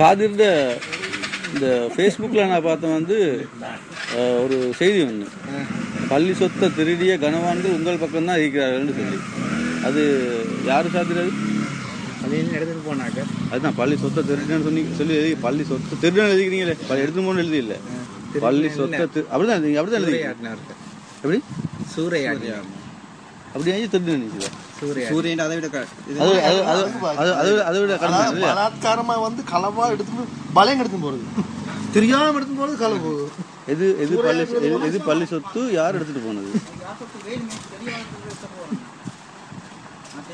சாதிர்ட இந்த ஃபேஸ்புக்கில் நான் பார்த்தேன் வந்து ஒரு செய்தி ஒன்று பள்ளி சொத்தை திருடிய கனவான்கள் உங்கள் பக்கம் தான் இருக்கிறார்கள்னு சொல்லி. அது யார் சாதிர் அது எடுத்துட்டு போனாக்க அதுதான் பள்ளி சொத்தை திருடுன்னு சொல்லி சொல்லி எழுதி பள்ளி சொத்தை திருடுன்னு எழுதிக்கிறீங்களே? பள்ளி எடுத்து போன எழுதி இல்லை பள்ளி சொத்தை அப்படிதான் அப்படிதான் எழுதி எப்படி? சூறையாடி அப்படி ஆகி திருடு சூரியன். அதை விட அது அது அது அது அதை விட- பலாத்காரமா வந்து களவா எடுத்து பலையம் எடுத்து போறது. தெரியாம எடுத்து போறது களவு. எது எது பள்ளி எது- எது பள்ளி சொத்து யார் எடுத்துட்டு போனது?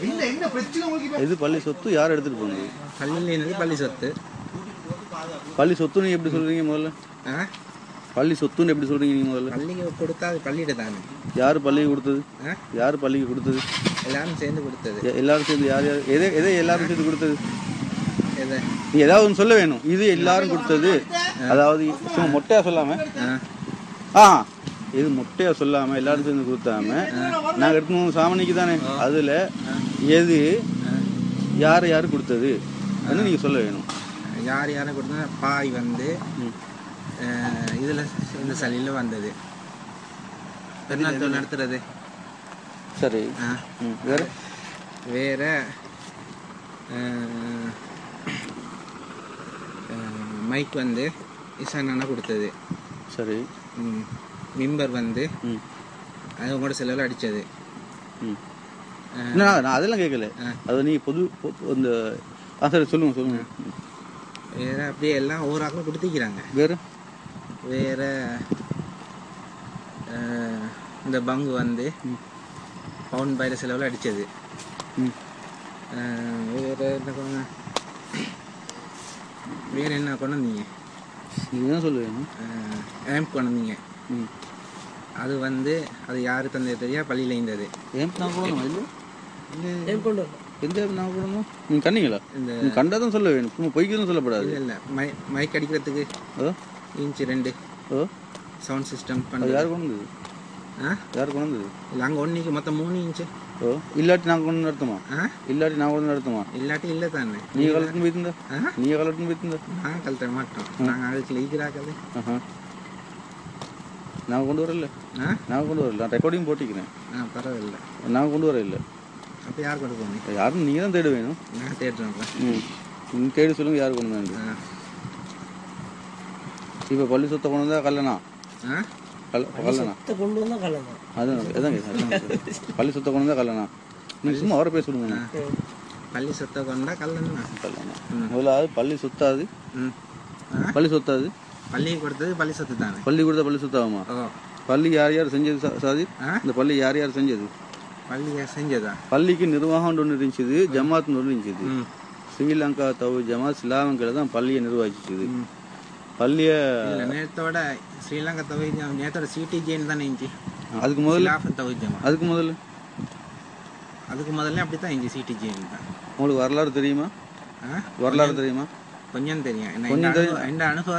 என்ன என்ன பிரச்சனை உங்களுக்கு இப்ப? எது பள்ளி சொத்து யார் எடுத்துட்டு போனது? பள்ளியிலேருந்து பள்ளி சொத்து. பள்ளி சொத்துன்னு எப்படி சொல்றீங்க முதல்ல? ஆ? பள்ளி சொத்துன்னு எப்படி சொல்றீங்க நீங்க முதல்ல? பள்ளிக்கு கொடுத்தா அது பள்ளியிட தானே. யார் பள்ளிக்கு கொடுத்தது? யார் பள்ளிக்கு கொடுத்தது? எல்லாரும் சேர்ந்து கொடுத்தது. எல்லாரும் சேர்ந்து யார் யார் எதை எதை எல்லாரும் சேர்ந்து கொடுத்தது? எதை? நீ ஏதாவது ஒன்று சொல்ல வேணும். இது எல்லாரும் கொடுத்தது. அதாவது சும்மா மொட்டையா சொல்லாம. ஆ. இது மொட்டையா சொல்லாம எல்லாரும் சேர்ந்து கொடுத்தாம நாங்க எடுத்து சாமணிக்கு தானே. அதுல எது யார் யார் கொடுத்தது? அது நீங்க சொல்ல வேணும். யார் யாரும் கொடுத்தா பாய் வந்து இதுல இந்த சளியில் வந்தது. பெருநாள் நடத்துறது. சரி. வேற? வேற மைக் வந்து இசான் அண்ணா கொடுத்தது. சரி. ம். மிம்பர் வந்து ம். அது உங்களோட செலவில் அடித்தது ம். நான் நான் அதெல்லாம் கேட்கல. அது நீ பொது இந்த ஆ சரி சொல்லுங்க சொல்லுங்க. வேற அப்படியே எல்லாம் ஒவ்வொரு ஆக்களும் கொடுத்துக்கிறாங்க. வேற? வேற இந்த பங்கு வந்து. பவுன் பயிர செலவில் அடித்தது ம். வேற என்ன கொண்டு வேற என்ன கொண்டு வந்தீங்க நீங்க தான் சொல்ல வேணும் ஆம்ப் கொண்டு வந்தீங்க ம். அது வந்து அது யாரு தந்தது தெரியா? பள்ளியில் இருந்தது. ஏன் நான் கொடுக்கணும் இல்லை. எந்த app நான் கொடுக்கணும் நீங்க கண்ணீங்களா? இந்த கண்டதும் சொல்ல வேணும். சும்மா பொய்க்குதும் சொல்லப்படாது. இல்லை இல்லை. மை மைக் அடிக்கிறதுக்கு. அது பண்ணுறது யார் கொண்டு வந்தது? ஆ? யார் கொண்டு வந்தது? இல்லை அங்கே ஒன்றுக்கு மொத்தம் மூணு இன்ச்சு. ஓ. இல்லாட்டி நான் கொண்டு நடத்துமா? ஆ? இல்லாட்டி நான் கொண்டு நடத்துமா? இல்லாட்டி இல்லை தானே. நீங்க கலட்டுன்னு போயிருந்தா ஆ? நீங்க கலட்டுன்னு போயிருந்தா நான் கழட்ட மாட்டோம். நாங்கள் அதுக்கு ஈக்கிறாக்கது ஆஹா. நான் கொண்டு வரல. ஆ? நான் கொண்டு வரல. நான் ரெக்கார்டிங் போட்டிக்கிறேன் ஆ பரவாயில்ல. நான் கொண்டு வர இல்லை. அப்போ யார் கொண்டு போங்க யாரும் நீங்க தான் தேட வேணும். நான் தேடுறேன்ப்பா ம். நீங்க தேடி சொல்லுங்க யார் கொண்டு வந்து ஆ. இப்போ பள்ளி சொத்தை கொண்டு வந்தா கல்லணா ஆ? கல் கல்லணா கொண்டு வந்தா கலங்க அதான் பள்ளி சொத்தை கொண்டு வந்தா கல்லணா நீங்க சும்மா அவரை பேச விடுங்க. பள்ளி சொத்தை கொண்டா கல்லணா முதலாவது பள்ளி சொத்தாது. பள்ளி சொத்தாது. பள்ளியை கொடுத்தது பள்ளி சொத்து தானே பள்ளி கொடுத்தா பள்ளி சொத்தாகுமா? பள்ளி யார் யார் செஞ்சது சாதி? ஆ? இந்த பள்ளி யார் யார் செஞ்சது? பள்ளியை செஞ்சதா? பள்ளிக்கு நிர்வாகம் ஒன்று இருந்துச்சு ஜமாத் ஒன்று இருந்துச்சு. ஸ்ரீலங்கா தவு ஜமாத் ஸ்லாமங்கில் தான் பள்ளியை நிர்வகிச்சுது. பள்ளியை நேத்தோட ஸ்ரீலங்கா தவிஜம் நேத்தோட சிடிஜேன்னு தானே இருந்துச்சு. அதுக்கு முதல்ல? கிலாஃப் தவிஜமா அதுக்கு முதல்ல? அதுக்கு முதல்ல அப்படி தான் இருந்துச்சு சிடிஜேன்னு தான் உங்களுக்கு வரலாறு தெரியுமா? வரலாறு தெரியுமா? கொஞ்சம் தெரியும். என்ன கொஞ்சம் அனுபவம் இந்த அனுபவம்